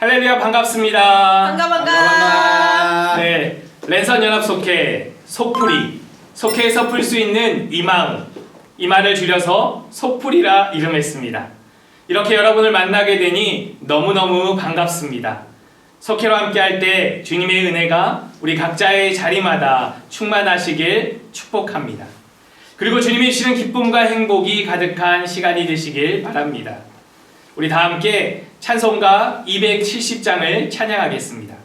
할렐루야 반갑습니다. 반가 반가. 네, 랜선 연합 속회 속풀이 속회에서 풀 수 있는 이망 이말을 줄여서 속풀이라 이름했습니다. 이렇게 여러분을 만나게 되니 너무너무 반갑습니다. 속회로 함께할 때 주님의 은혜가 우리 각자의 자리마다 충만하시길 축복합니다. 그리고 주님이 주시는 기쁨과 행복이 가득한 시간이 되시길 바랍니다. 우리 다 함께 찬송가 270장을 찬양하겠습니다.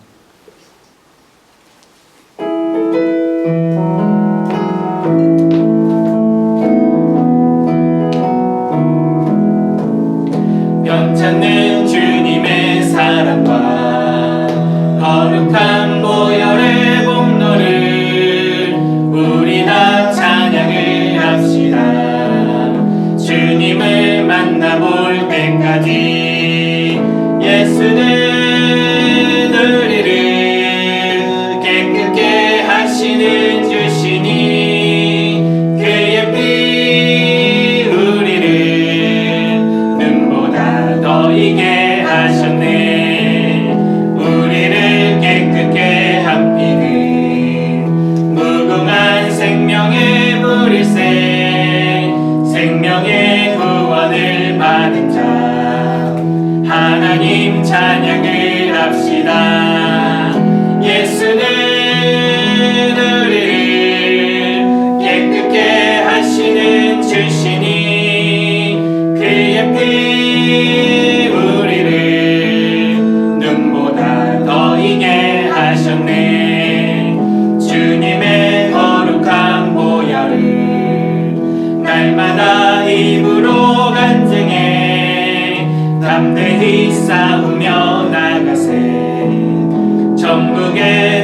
again.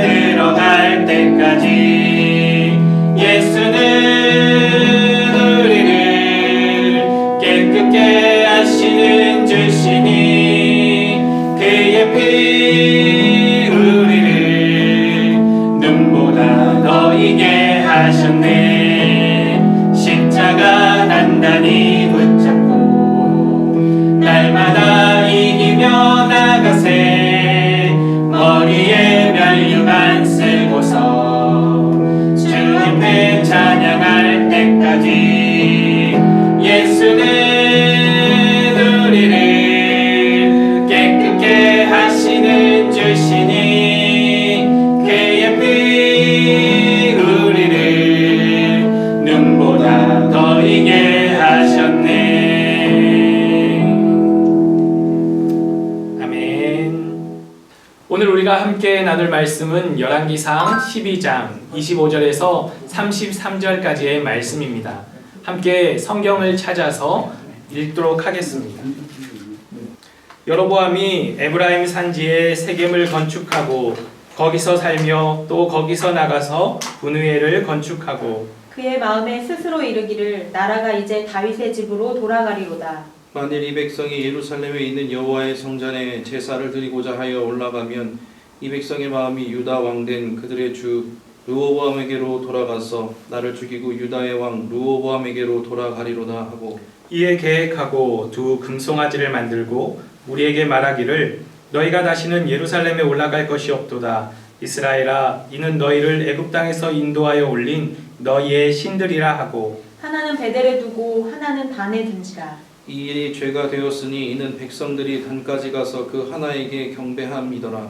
우리가 함께 나눌 말씀은 열왕기상 12장 25절에서 33절까지의 말씀입니다. 함께 성경을 찾아서 읽도록 하겠습니다. 여로보암이 에브라임 산지에 세겜을 건축하고 거기서 살며 또 거기서 나가서 분우엘을 건축하고 그의 마음에 스스로 이르기를 나라가 이제 다윗의 집으로 돌아가리로다. 만일 이 백성이 예루살렘에 있는 여호와의 성전에 제사를 드리고자 하여 올라가면 이 백성의 마음이 유다 왕 된 그들의 주 루오보암에게로 돌아가서 나를 죽이고 유다의 왕 루오보암에게로 돌아가리로다 하고 이에 계획하고 두 금송아지를 만들고 우리에게 말하기를 너희가 다시는 예루살렘에 올라갈 것이 없도다 이스라엘아 이는 너희를 애굽 땅에서 인도하여 올린 너희의 신들이라 하고 하나는 베델에 두고 하나는 단에 둔지라. 이 일이 죄가 되었으니 이는 백성들이 단까지 가서 그 하나에게 경배함이더라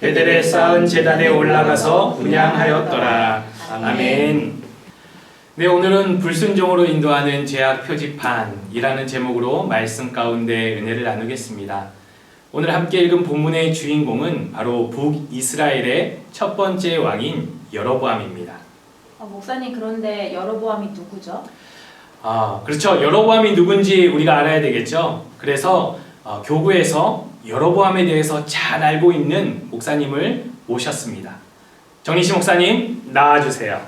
베델에 쌓은 제단에 올라가서 분양하였더라. 아멘. 네, 오늘은 불순종으로 인도하는 제약 표지판이라는 제목으로 말씀 가운데 은혜를 나누겠습니다. 오늘 함께 읽은 본문의 주인공은 바로 북이스라엘의 첫 번째 왕인 여로보암입니다. 어, 목사님 그런데 여로보암이 누구죠? 아, 그렇죠. 여로보암이 누군지 우리가 알아야 되겠죠. 그래서 어, 교구에서 여로보암에 대해서 잘 알고 있는 목사님을 모셨습니다. 정리시 목사님 나와주세요.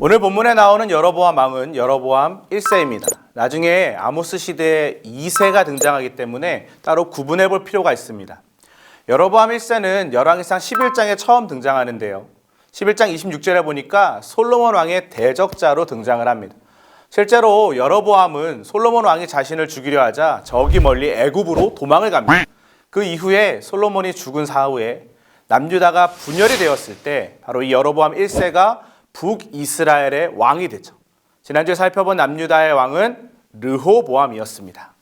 오늘 본문에 나오는 여로보암 왕은 여로보암 1세입니다. 나중에 아모스 시대에 2세가 등장하기 때문에 따로 구분해 볼 필요가 있습니다. 여로보암 1세는 열왕기상 11장에 처음 등장하는데요. 11장 26절에 보니까 솔로몬 왕의 대적자로 등장을 합니다. 실제로 여로보암은 솔로몬 왕이 자신을 죽이려 하자 저기 멀리 애굽으로 도망을 갑니다. 그 이후에 솔로몬이 죽은 사후에 남유다가 분열이 되었을 때 바로 이 여로보암 1세가 북이스라엘의 왕이 되죠. 지난주에 살펴본 남유다의 왕은 르호보암이었습니다.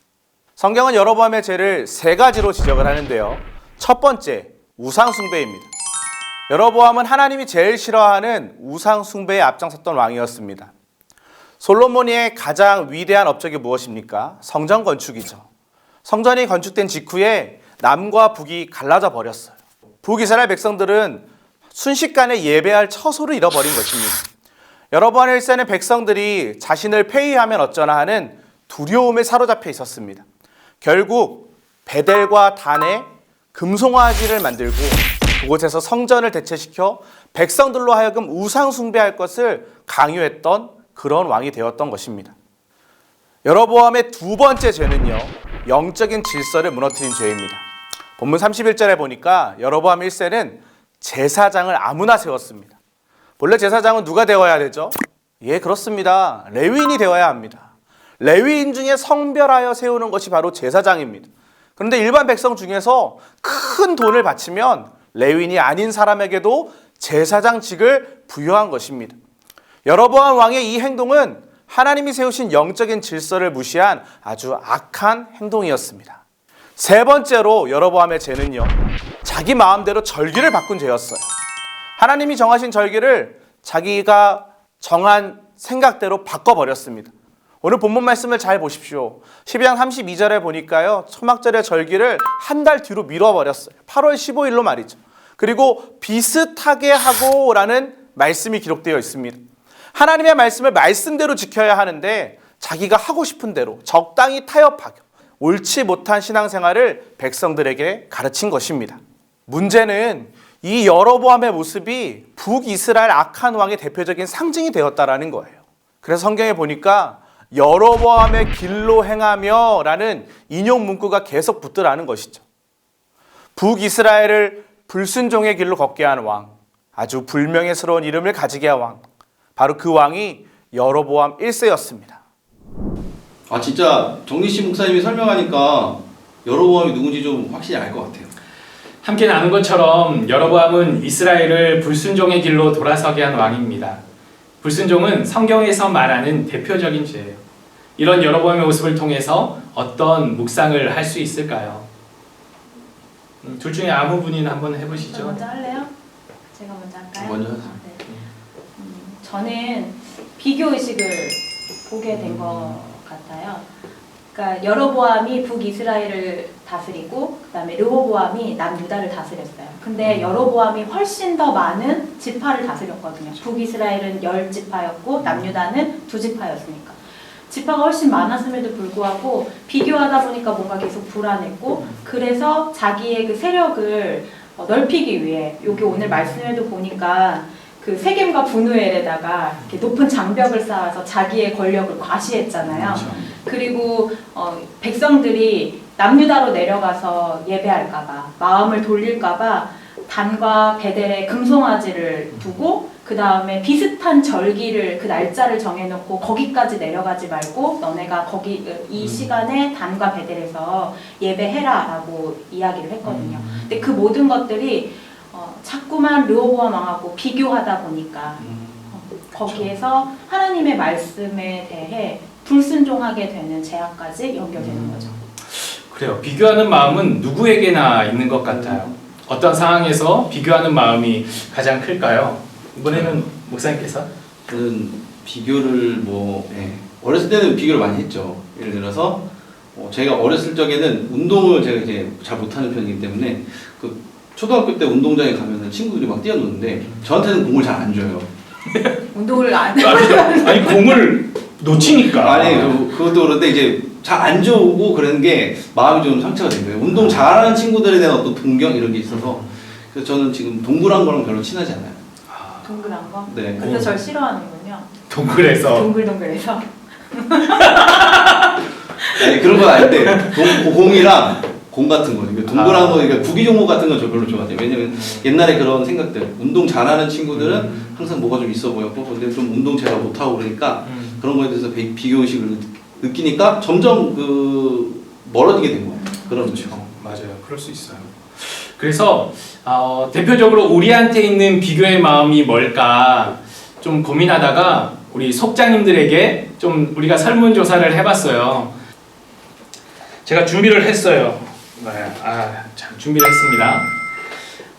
성경은 여로보암의 죄를 세 가지로 지적을 하는데요. 첫 번째, 우상숭배입니다. 여로보암은 하나님이 제일 싫어하는 우상숭배에 앞장섰던 왕이었습니다. 솔로몬의 가장 위대한 업적이 무엇입니까? 성전 건축이죠. 성전이 건축된 직후에 남과 북이 갈라져 버렸어요. 북이스라엘 백성들은 순식간에 예배할 처소를 잃어버린 것입니다. 여러 번 일세는 백성들이 자신을 폐위하면 어쩌나 하는 두려움에 사로잡혀 있었습니다. 결국 베델과 단에 금송아지를 만들고 그곳에서 성전을 대체시켜 백성들로 하여금 우상 숭배할 것을 강요했던 그런 왕이 되었던 것입니다. 여로보암의 두 번째 죄는요. 영적인 질서를 무너뜨린 죄입니다. 본문 31절에 보니까 여로보암 1세는 제사장을 아무나 세웠습니다. 본래 제사장은 누가 되어야 되죠? 예, 그렇습니다. 레위인이 되어야 합니다. 레위인 중에 성별하여 세우는 것이 바로 제사장입니다. 그런데 일반 백성 중에서 큰 돈을 바치면 레위인이 아닌 사람에게도 제사장직을 부여한 것입니다. 여로보암 왕의 이 행동은 하나님이 세우신 영적인 질서를 무시한 아주 악한 행동이었습니다. 세 번째로 여로보암의 죄는요. 자기 마음대로 절기를 바꾼 죄였어요. 하나님이 정하신 절기를 자기가 정한 생각대로 바꿔버렸습니다. 오늘 본문 말씀을 잘 보십시오. 12장 32절에 보니까요. 초막절의 절기를 한 달 뒤로 미뤄버렸어요. 8월 15일로 말이죠. 그리고 비슷하게 하고라는 말씀이 기록되어 있습니다. 하나님의 말씀을 말씀대로 지켜야 하는데 자기가 하고 싶은 대로 적당히 타협하고 옳지 못한 신앙생활을 백성들에게 가르친 것입니다. 문제는 이 여로보암의 모습이 북이스라엘 악한 왕의 대표적인 상징이 되었다라는 거예요. 그래서 성경에 보니까 여로보암의 길로 행하며라는 인용 문구가 계속 붙더라는 것이죠. 북이스라엘을 불순종의 길로 걷게 한 왕, 아주 불명예스러운 이름을 가지게 한 왕, 바로 그 왕이 여로보암 1세였습니다. 아 진짜 정리씨 목사님이 설명하니까 여로보암이 누군지 좀 확실히 알 것 같아요. 함께 나눈 것처럼 여로보암은 이스라엘을 불순종의 길로 돌아서게 한 왕입니다. 불순종은 성경에서 말하는 대표적인 죄예요. 이런 여로보암의 모습을 통해서 어떤 묵상을 할 수 있을까요? 음, 둘 중에 아무 분이나 한번 저 해보시죠. 먼저 할래요? 제가 먼저 할까요? 먼저 하세요. 아, 네. 음, 저는 비교 의식을 보게 된 것 같아요. 그러니까 여로보암이 북이스라엘을 다스리고 그다음에 르호보암이 남유다를 다스렸어요. 근데 여로보암이 훨씬 더 많은 지파를 다스렸거든요. 북이스라엘은 열 지파였고 남유다는 두 지파였으니까. 지파가 훨씬 많았음에도 불구하고 비교하다 보니까 뭔가 계속 불안했고 그래서 자기의 그 세력을 어, 넓히기 위해 여기 오늘 말씀에도 보니까 그 세겜과 분우엘에다가 이렇게 높은 장벽을 쌓아서 자기의 권력을 과시했잖아요. 그리고 어, 백성들이 남유다로 내려가서 예배할까봐 마음을 돌릴까봐 단과 베델에 금송아지를 두고 그 다음에 비슷한 절기를 그 날짜를 정해놓고 거기까지 내려가지 말고 너네가 거기 이 시간에 단과 베델에서 예배해라라고 이야기를 했거든요. 근데 그 모든 것들이 어, 자꾸만 르호보암 왕하고 비교하다 보니까 어, 거기에서 하나님의 말씀에 대해 불순종하게 되는 제약까지 연결되는 거죠. 그래요. 비교하는 마음은 누구에게나 있는 것 같아요. 어떤 상황에서 비교하는 마음이 가장 클까요? 이번에는 목사님께서 저는 비교를 뭐 예, 어렸을 때는 비교를 많이 했죠. 예를 들어서 어, 제가 어렸을 적에는 운동을 제가 이제 잘 못하는 편이기 때문에 그 초등학교 때 운동장에 가면은 친구들이 막 뛰어노는데 저한테는 공을 잘 안 줘요. 운동을 안 아니, 아니 공을 놓치니까 아니 그- 그것도 그런데 이제 잘 안 좋고 그런 게 마음이 좀 상처가 된 거예요. 운동 잘하는 친구들에 대한 어떤 동경 이런 게 있어서 그래서 저는 지금 동굴한 거랑 별로 친하지 않아요. 동글한 거? 네. 그래서 절 싫어하는군요. 동굴에서 동글동글해서. 아니 그런 건 아닌데 동, 공이랑 공 같은 거, 그러니까 동그란 아. 거, 그러니까 구기 종목 같은 건 저 별로 좋아해요. 왜냐면 옛날에 그런 생각들, 운동 잘하는 친구들은 음. 항상 뭐가 좀 있어 보였고, 근데 좀 운동 제가 못하고 그러니까 음. 그런 거에 대해서 비- 비교 의식을 느끼니까 점점 그 멀어지게 된 거예요. 그런 그렇죠. 맞아요. 그럴 수 있어요. 그래서 어, 대표적으로 우리한테 있는 비교의 마음이 뭘까 좀 고민하다가 우리 속장님들에게 좀 우리가 설문조사를 해봤어요. 제가 준비를 했어요. 네, 아, 참 준비를 했습니다.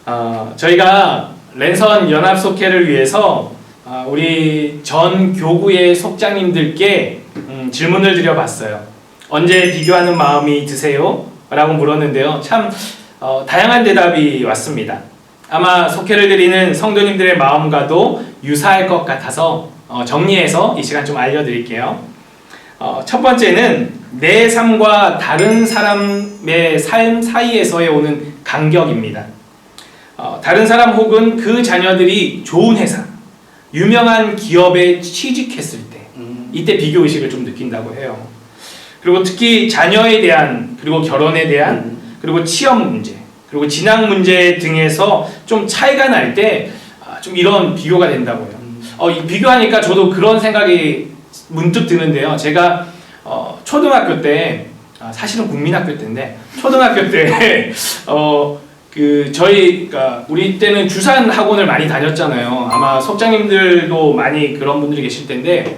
어, 저희가 랜선 연합 속회를 위해서 아, 우리 전 교구의 속장님들께 음, 질문을 드려봤어요. 언제 비교하는 마음이 드세요? 라고 물었는데요. 참 어, 다양한 대답이 왔습니다. 아마 속회를 드리는 성도님들의 마음과도 유사할 것 같아서 어, 정리해서 이 시간 좀 알려드릴게요. 어, 첫 번째는 내 삶과 다른 사람의 삶 사이에서의 오는 간격입니다. 어, 다른 사람 혹은 그 자녀들이 좋은 회사, 유명한 기업에 취직했을 때 음. 이때 비교 의식을 좀 느낀다고 해요. 그리고 특히 자녀에 대한 그리고 결혼에 대한 음. 그리고 취업 문제 그리고 진학 문제 등에서 좀 차이가 날때 아, 좀 이런 비교가 된다고요. 음. 어, 이 비교하니까 저도 그런 생각이 문득 드는데요. 제가 어, 초등학교 때 아, 사실은 국민학교 때인데 초등학교 때 어, 그 저희 그러니까 우리 때는 주산 학원을 많이 다녔잖아요. 아마 속장님들도 많이 그런 분들이 계실 텐데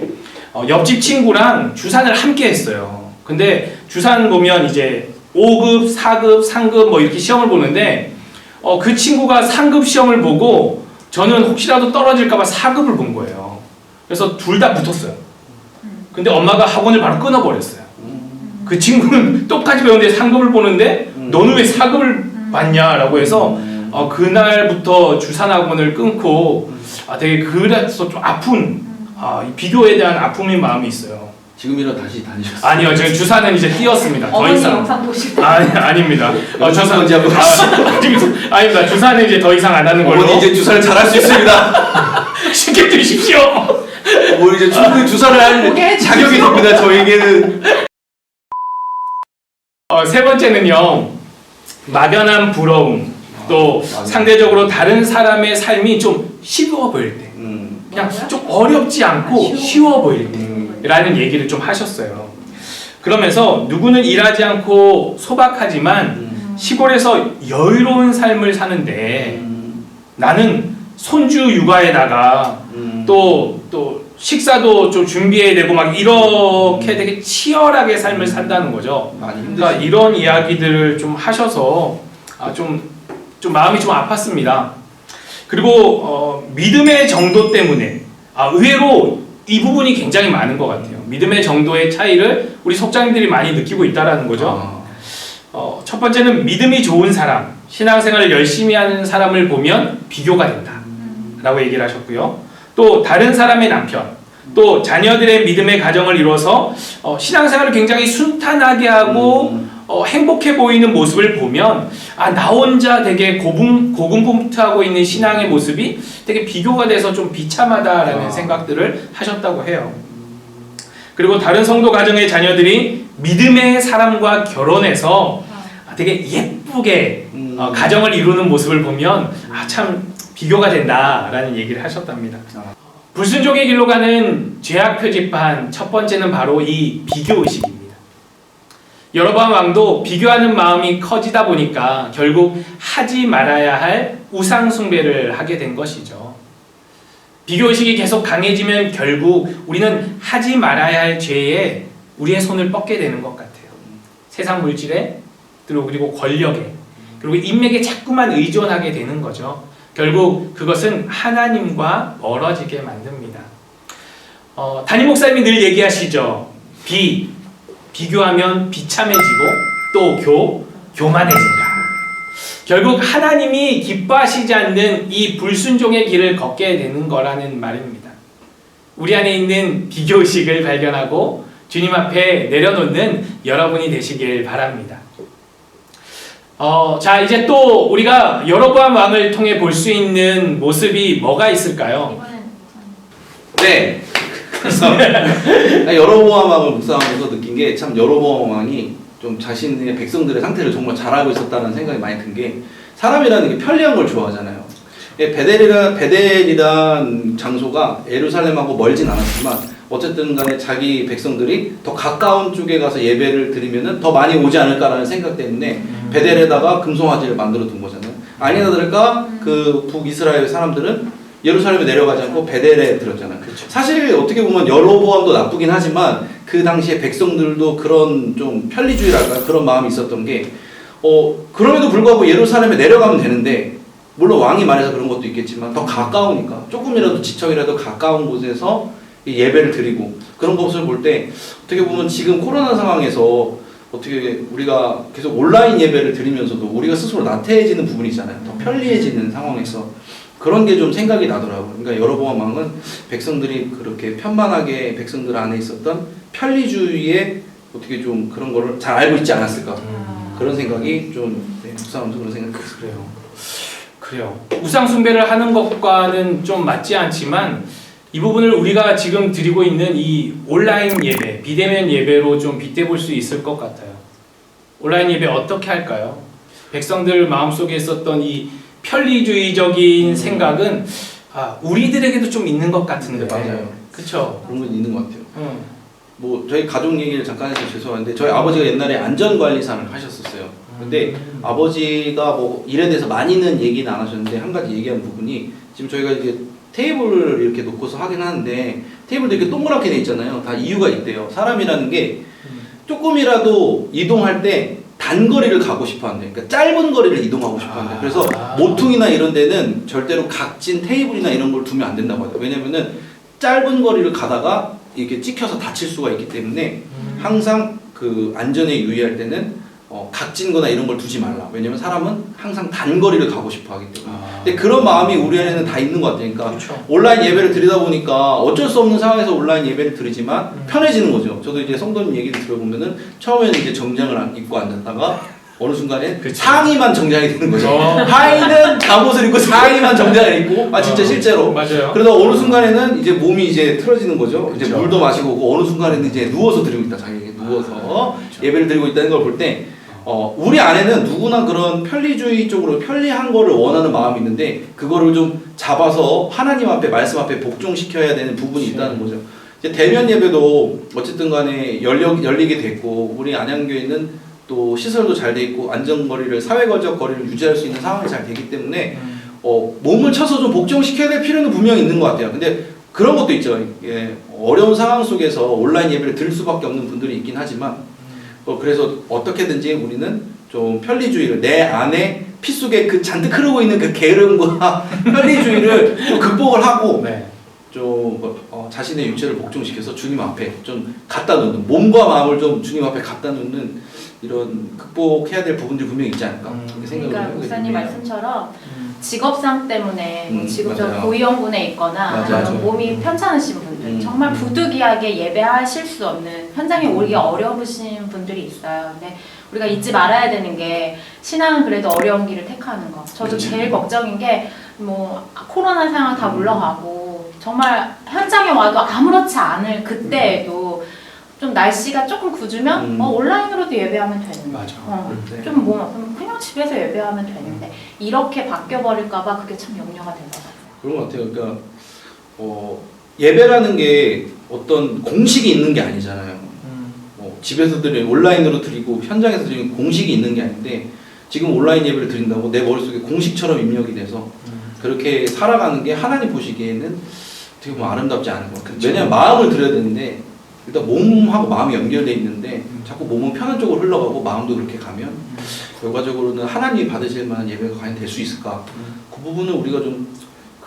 어, 옆집 친구랑 주산을 함께 했어요. 근데 주산 보면 이제 5급, 4급, 상급 뭐 이렇게 시험을 보는데 어, 그 친구가 상급 시험을 보고 저는 혹시라도 떨어질까봐 4급을 본 거예요. 그래서 둘 다 붙었어요. 근데 엄마가 학원을 바로 끊어버렸어요. 음. 그 친구는 똑같이 배우는데 상급을 보는데 음. 너는 왜 4급을 봤냐라고 해서 음. 어, 그날부터 주산학원을 끊고 아, 되게 그래서 좀 아픈 아, 이 비교에 대한 아픔인 마음이 있어요. 지금이라 다시 다니셨어요. 아니요, 지금 주산은 이제 띄었습니다. 더 어머니 이상 영상 보시고. 아니 아닙니다. 어, 주산 영상 한번 아, 아닙니다. 아닙니다. 주산은 이제 더 이상 안 하는 걸로 어머니 이제 주사를 잘 할 수 있습니다. 쉽게 들으십시오. 어머니 이제 충분히 주사를 할. 자격이 됩니다. 저에게는 어, 세 번째는요. 막연한 부러움 또 아. 상대적으로 다른 사람의 삶이 좀 쉬워 보일 때 음. 그냥 좀 어렵지 않고 아, 쉬워. 쉬워 보일 때 음. 라는 얘기를 좀 하셨어요. 그러면서 누구는 일하지 않고 소박하지만 음. 시골에서 여유로운 삶을 사는데 음. 나는 손주 육아에다가 음. 또, 또 식사도 좀 준비해야 되고 막 이렇게 되게 치열하게 삶을 산다는 거죠. 그러니까. 이런 이야기들을 좀 하셔서 아, 좀, 좀 마음이 좀 아팠습니다. 그리고 어, 믿음의 정도 때문에 아, 의외로 이 부분이 굉장히 많은 것 같아요. 믿음의 정도의 차이를 우리 속장님들이 많이 느끼고 있다라는 거죠. 아. 어, 첫 번째는 믿음이 좋은 사람, 신앙생활을 열심히 하는 사람을 보면 비교가 된다. 라고 얘기를 하셨고요. 또 다른 사람의 남편, 또 자녀들의 믿음의 가정을 이뤄서 어, 신앙생활을 굉장히 순탄하게 하고 음. 어, 행복해 보이는 모습을 보면 아, 나 혼자 되게 고분, 고군분투하고 있는 신앙의 모습이 되게 비교가 돼서 좀 비참하다라는 아. 생각들을 하셨다고 해요. 그리고 다른 성도 가정의 자녀들이 믿음의 사람과 결혼해서 아, 되게 예쁘게 음. 어, 가정을 이루는 모습을 보면 아, 참 비교가 된다라는 얘기를 하셨답니다. 아. 불순종의 길로 가는 죄악 표지판 첫 번째는 바로 이 비교 의식입니다. 여로보암 왕도 비교하는 마음이 커지다 보니까 결국 하지 말아야 할 우상 숭배를 하게 된 것이죠. 비교 의식이 계속 강해지면 결국 우리는 하지 말아야 할 죄에 우리의 손을 뻗게 되는 것 같아요. 세상 물질에 그리고 권력에 그리고 인맥에 자꾸만 의존하게 되는 거죠. 결국 그것은 하나님과 멀어지게 만듭니다. 어, 담임 목사님이 늘 얘기하시죠. 비 비교하면 비참해지고 또 교 교만해진다. 결국 하나님이 기뻐하시지 않는 이 불순종의 길을 걷게 되는 거라는 말입니다. 우리 안에 있는 비교 의식을 발견하고 주님 앞에 내려놓는 여러분이 되시길 바랍니다. 어, 자 이제 또 우리가 여로보암 왕을 통해 볼 수 있는 모습이 뭐가 있을까요? 네. 그래서 여로보암 왕을 묵상하면서 느낀 게 참 여로보암 왕이 좀 자신의 백성들의 상태를 정말 잘 알고 있었다는 생각이 많이 든 게 사람이라는 게 편리한 걸 좋아하잖아요. 예, 베델이라 베델이란 장소가 예루살렘하고 멀진 않았지만 어쨌든 간에 자기 백성들이 더 가까운 쪽에 가서 예배를 드리면은 더 많이 오지 않을까라는 생각 때문에 베델에다가 금송아지를 만들어 둔 거잖아요. 아니나 다를까 그 북이스라엘 사람들은 예루살렘에 내려가지 않고 베델에 들었잖아요. 사실 어떻게 보면 여로보암도 나쁘긴 하지만 그 당시에 백성들도 그런 좀 편리주의랄까 그런 마음이 있었던 게 어, 그럼에도 불구하고 예루살렘에 내려가면 되는데 물론 왕이 말해서 그런 것도 있겠지만 더 가까우니까 조금이라도 지청이라도 가까운 곳에서 이 예배를 드리고 그런 것을 볼 때 어떻게 보면 지금 코로나 상황에서 어떻게 우리가 계속 온라인 예배를 드리면서도 우리가 스스로 나태해지는 부분이 있잖아요. 더 편리해지는 상황에서 그런 게 좀 생각이 나더라고요. 그러니까 여로보암 왕은 백성들이 그렇게 편만하게 백성들 안에 있었던 편리주의에 어떻게 좀 그런 거를 잘 알고 있지 않았을까 그런 생각이 좀 네, 묵상하면서 그런 생각이 들었어요. 그래요. 그래요. 우상 숭배를 하는 것과는 좀 맞지 않지만 이 부분을 우리가 지금 드리고 있는 이 온라인 예배, 비대면 예배로 좀 빗대볼 수 있을 것 같아요. 온라인 예배 어떻게 할까요? 백성들 마음속에 있었던 이 편리주의적인 음. 생각은 아, 우리들에게도 좀 있는 것 같은데. 네, 맞아요. 그쵸? 그런 건 있는 것 같아요. 응. 뭐 저희 가족 얘기를 잠깐 해서 죄송한데 저희 아버지가 옛날에 안전관리사를 하셨었어요. 근데 아버지가 뭐 일에 대해서 많이는 얘기는 안 하셨는데 한 가지 얘기한 부분이 지금 저희가 이제 테이블을 이렇게 놓고서 하긴 하는데 테이블도 이렇게 동그랗게 돼 있잖아요. 다 이유가 있대요. 사람이라는 게 조금이라도 이동할 때 단거리를 가고 싶어 한대. 그러니까 짧은 거리를 이동하고 싶어 한대. 그래서 아. 모퉁이나 이런 데는 절대로 각진 테이블이나 이런 걸 두면 안 된다고 하대요. 왜냐면은 짧은 거리를 가다가 이렇게 찍혀서 다칠 수가 있기 때문에 음. 항상 그 안전에 유의할 때는 어, 각진 거나 이런 걸 두지 말라. 왜냐면 사람은 항상 단거리를 가고 싶어 하기 때문에. 아. 근데 그런 마음이 우리 안에는 다 있는 것 같아요. 그러니까 그렇죠. 온라인 예배를 드리다 보니까 어쩔 수 없는 상황에서 온라인 예배를 드리지만 음. 편해지는 거죠. 저도 이제 성도님 얘기를 들어보면은 처음에는 이제 정장을 안- 입고 앉았다가 어느 순간에 그쵸. 상의만 정장이 되는 거죠. 어. 하의는 잠옷을 입고 상의만 정장을 입고 아 진짜 어, 실제로 맞아요. 그러다 어느 순간에는 이제 몸이 이제 틀어지는 거죠. 이제 그쵸. 물도 마시고 오고 어느 순간에는 이제 누워서 드리고 있다. 자기에게 누워서 아, 그쵸. 예배를 드리고 있다는 걸 볼 때 어, 우리 안에는 누구나 그런 편리주의 쪽으로 편리한 거를 원하는 마음이 있는데 그거를 좀 잡아서 하나님 앞에 말씀 앞에 복종시켜야 되는 부분이. 있다는 거죠. 이제 대면 예배도 어쨌든 간에 열려, 열리게 됐고 우리 안양교회는 또 시설도 잘 돼 있고 안전거리를 사회적 거리를 유지할 수 있는 상황이 잘 되기 때문에 음. 어, 몸을 쳐서 좀 복종시켜야 될 필요는 분명히 있는 것 같아요. 근데 그런 것도 있죠. 예, 어려운 상황 속에서 온라인 예배를 드릴 수밖에 없는 분들이 있긴 하지만 어, 그래서 어떻게든지 우리는 좀 편리주의를 내 안에 피 속에 그 잔뜩 흐르고 있는 그 게으름과 편리주의를 좀 극복을 하고 네. 좀 어, 자신의 육체를 복종시켜서 주님 앞에 좀 갖다 놓는 몸과 마음을 좀 주님 앞에 갖다 놓는 이런 극복해야 될 부분들이 분명히 있지 않을까 음. 그렇게 생각을 그러니까 목사님. 말씀처럼 음. 직업상 때문에 뭐 음, 지금 저 맞아요. 고위험군에 있거나 맞아요. 아니면. 몸이 편찮으신 분들 음. 정말 부득이하게 예배하실 수 없는 현장에 오기 어려우신 분들이 있어요. 근데 우리가 잊지 말아야 되는 게 신앙은 그래도 어려운 길을 택하는 거. 저도 그렇죠. 제일 걱정인 게 뭐 코로나 상황 다 물러가고 정말 현장에 와도 아무렇지 않을 그때에도 좀 날씨가 조금 굳으면 음. 어, 온라인으로도 예배하면 되는데 맞아. 어, 네. 좀뭐 그냥 집에서 예배하면 되는데 이렇게 바뀌어 버릴까봐 그게 참 염려가 되더라고요. 그런 것 같아요. 그러니까 어, 예배라는 게 어떤 공식이 있는 게 아니잖아요. 음. 뭐 집에서 드리는 온라인으로 드리고 현장에서 드리는 공식이 있는 게 아닌데 지금 온라인 예배를 드린다고 내 머릿속에 공식처럼 입력이 돼서 음. 그렇게 살아가는 게 하나님 보시기에는 어떻게 보면 아름답지 않은 것 같아요. 그쵸. 왜냐하면 마음을 드려야 되는데 일단 몸하고 마음이 연결돼 있는데 음. 자꾸 몸은 편한 쪽으로 흘러가고 마음도 그렇게 가면 결과적으로는 하나님이 받으실 만한 예배가 과연 될 수 있을까? 음. 그 부분을 우리가 좀.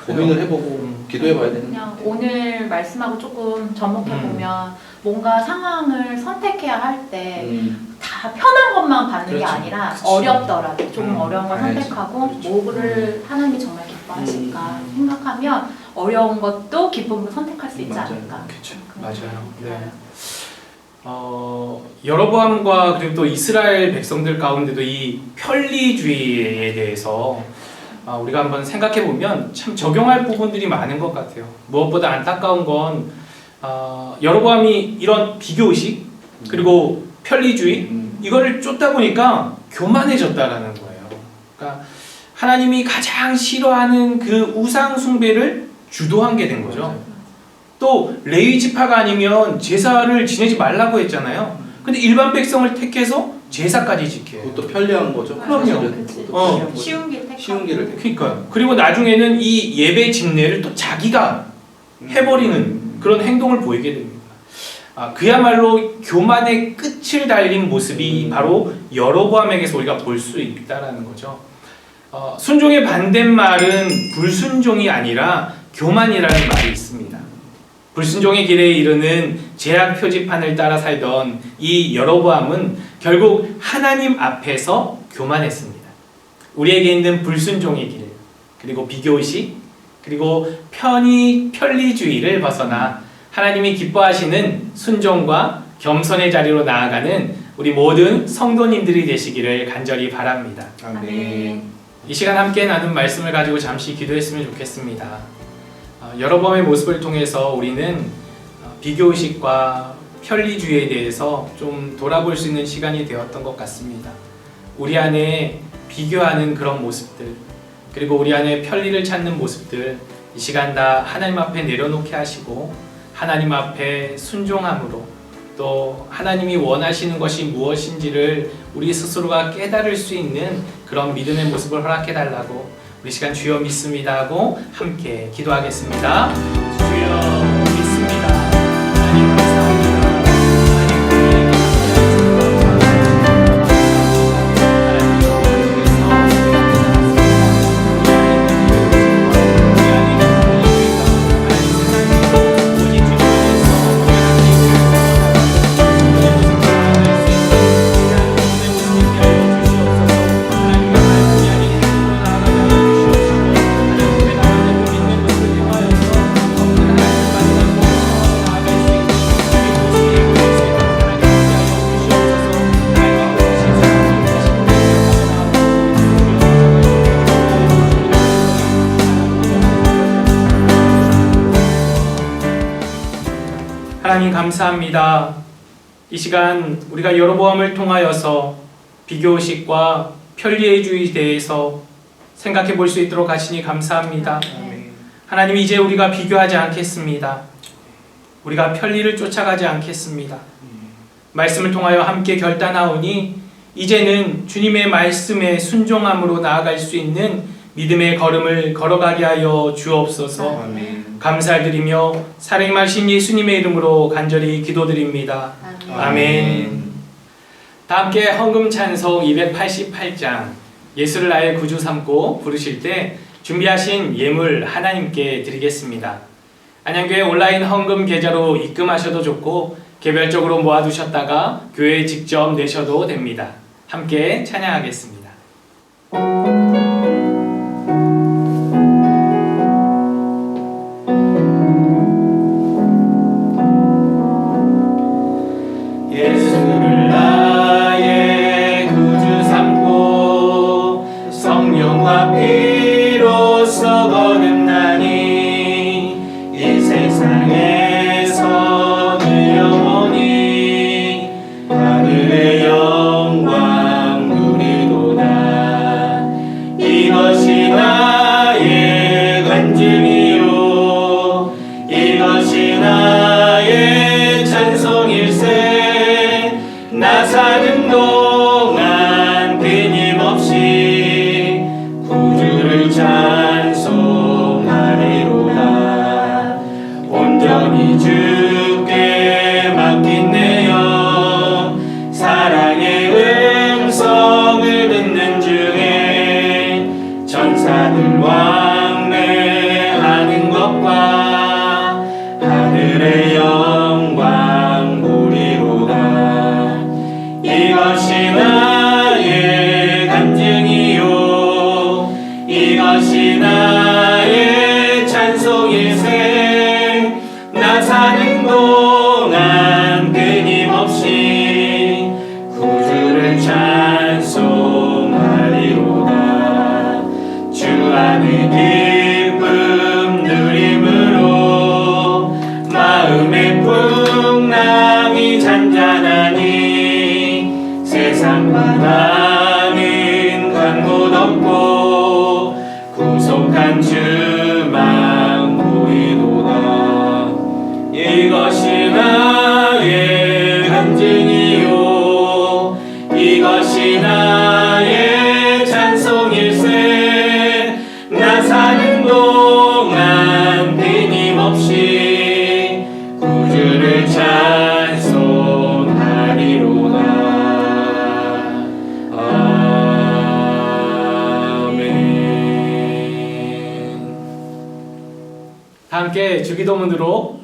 고민을 해보고 음. 기도해봐야 되는 그냥 오늘 말씀하고 조금 접목해 보면 뭔가 상황을 선택해야 할때다 음, 편한 것만 받는 게 그렇죠. 아니라 그치. 어렵더라도 조금 음, 어려운 걸 알지. 선택하고 그렇죠. 뭐를 하나님이 정말 기뻐하실까 음. 생각하면 어려운 것도 기쁨으로 선택할 수 있지 맞아요. 않을까. 그쵸. 그런 맞아요. 네. 어, 여로보암과 그리고 또 이스라엘 백성들 가운데도 이 편리주의에 대해서 아, 우리가 한번 생각해 보면 참 적용할 부분들이 많은 것 같아요. 무엇보다 안타까운 건 어, 여로보암이 이런 비교 의식 그리고 편리주의 음. 이거를 쫓다 보니까 교만해졌다라는 거예요. 그러니까 하나님이 가장 싫어하는 그 우상 숭배를 주도한 게 된 거죠. 또 레위 지파가 아니면 제사를 지내지 말라고 했잖아요. 근데 일반 백성을 택해서 제사까지 지켜요. 그것도 편리한 거죠. 그럼요. 어. 편리한 거죠. 쉬운 길 택하고. 쉬운 길을 택. 그러니까요. 그리고 나중에는 이 예배 집례를 또 자기가 해버리는 그런 행동을 보이게 됩니다. 아, 그야말로 교만의 끝을 달린 모습이 음. 바로 여로보암에게서 우리가 볼 수 있다라는 거죠. 어, 순종의 반대말은 불순종이 아니라 교만이라는 말이 있습니다. 불순종의 길에 이르는 제약 표지판을 따라 살던 이 여로보암은 결국 하나님 앞에서 교만했습니다. 우리에게 있는 불순종의 길, 그리고 비교의식, 그리고 편의 편리주의를 벗어나 하나님이 기뻐하시는 순종과 겸손의 자리로 나아가는 우리 모든 성도님들이 되시기를 간절히 바랍니다. 아멘. 이 시간 함께 나눈 말씀을 가지고 잠시 기도했으면 좋겠습니다. 어, 여러 번의 모습을 통해서 우리는 어, 비교의식과 편리주의에 대해서 좀 돌아볼 수 있는 시간이 되었던 것 같습니다. 우리 안에 비교하는 그런 모습들, 그리고 우리 안에 편리를 찾는 모습들, 이 시간 다 하나님 앞에 내려놓게 하시고, 하나님 앞에 순종함으로, 또 하나님이 원하시는 것이 무엇인지를 우리 스스로가 깨달을 수 있는 그런 믿음의 모습을 허락해 달라고 우리 시간 주여 믿습니다 하고 함께 기도하겠습니다. 하나님 감사합니다. 이 시간 우리가 여로보암을 통하여서 비교의식과 편리주의에 대해서 생각해 볼 수 있도록 하시니 감사합니다. 하나님 이제 우리가 비교하지 않겠습니다. 우리가 편리를 쫓아가지 않겠습니다. 말씀을 통하여 함께 결단하오니 이제는 주님의 말씀에 순종함으로 나아갈 수 있는 믿음의 걸음을 걸어가게 하여 주옵소서. 아멘. 감사드리며 사랑하신 예수님의 이름으로 간절히 기도드립니다. 아멘. 아멘. 다 함께 헌금 찬송 288장 예수를 나의 구주 삼고 부르실 때 준비하신 예물 하나님께 드리겠습니다. 안양교회 온라인 헌금 계좌로 입금하셔도 좋고 개별적으로 모아두셨다가 교회에 직접 내셔도 됩니다. 함께 찬양하겠습니다. 나 사는